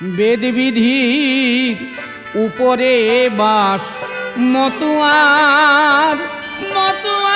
বেদবিধির উপরে বাস মতুয়ার মতুয়ার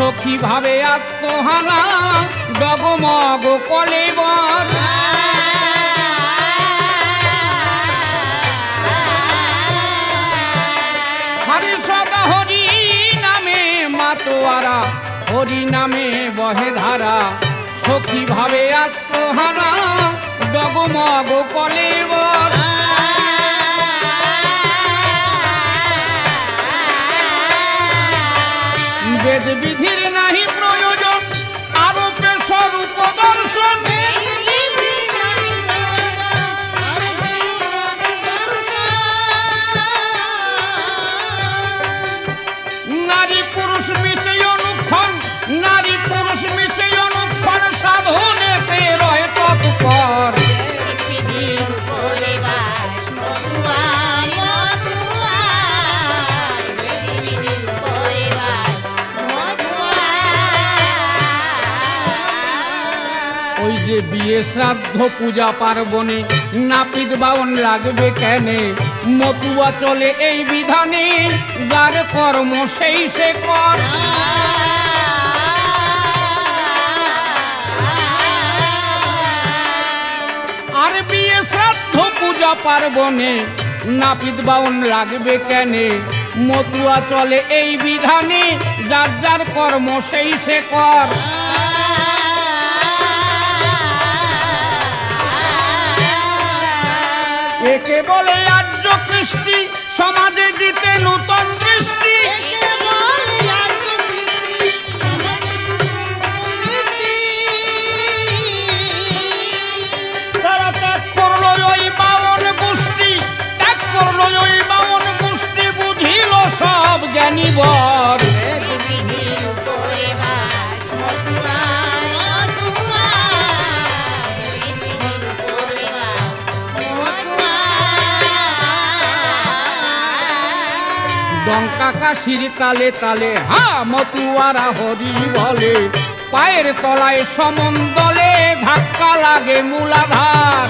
সখী ভাবে আত্মহারা? ডগমগ কলেবর হরি নামে মাতোয়ারা, হরি নামে বহে ধারা। সখী ভাবে আত্মহারা? ডগমগ কলেবর বেদ বিয়ে শ্রাদ্ধ পূজা পার্বণে, নাপিত বাউন লাগবে কেনে? মতুয়া চলে এই বিধানে, যার কর্ম সেই সে কর। আর বিয়ে শ্রাদ্ধ পূজা পার্বণে, নাপিত বাউন লাগবে কেনে? মতুয়া চলে এই বিধানে, যার যার কর্ম সেই সে কর। একে বলে আর্য কৃষ্টি সমাজে দিতে নূতন দৃষ্টি। ত্যাগ করল ডঙ্কা কাশির তালে তালে, হা, মতুয়ারা হরি বলে। পায়ের তলায় সমন্দলে ধাক্কা লাগে মূলাধার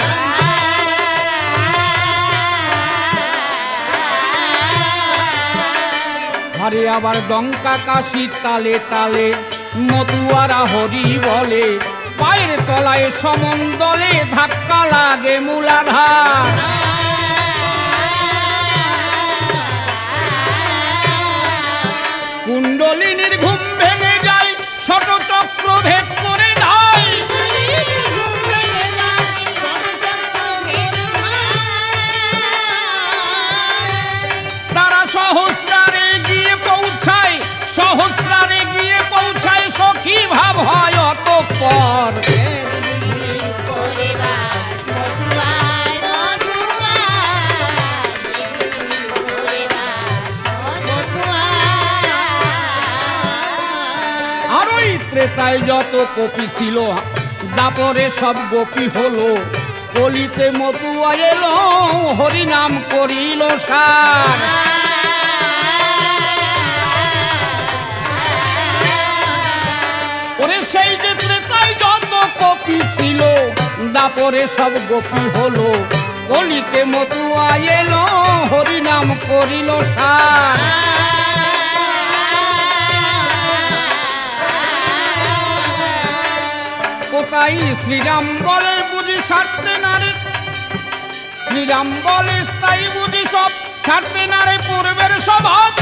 আরে আবার ডঙ্কা কাশির তালে তালে, মতুয়ারা হরি বলে। পায়ের তলায় সমন্দলে ধাক্কা লাগে মূলাধার চক্র করে তারা সহস্রারে গিয়ে পৌঁছায় সহস্রারে গিয়ে পৌঁছায় সখী ভাব হয় অতঃপর। ত্রেতায় যত কপি ছিল, দাপরে সব গোপী হলো। কলিতে মতুয়া এলো, হরিনাম করিল সার। ওরে সেই যে যত কপি ছিল, দাপরে সব গোপী হলো। কলিতে মতুয়া এলো, হরিনাম করিল সার। তাই শ্রীরাম বলে বুঝি ছাড়তে না রে। শ্রীরাম বলে তাই বুঝি সব ছাড়তে না রে, পূর্বের শ্রীরাম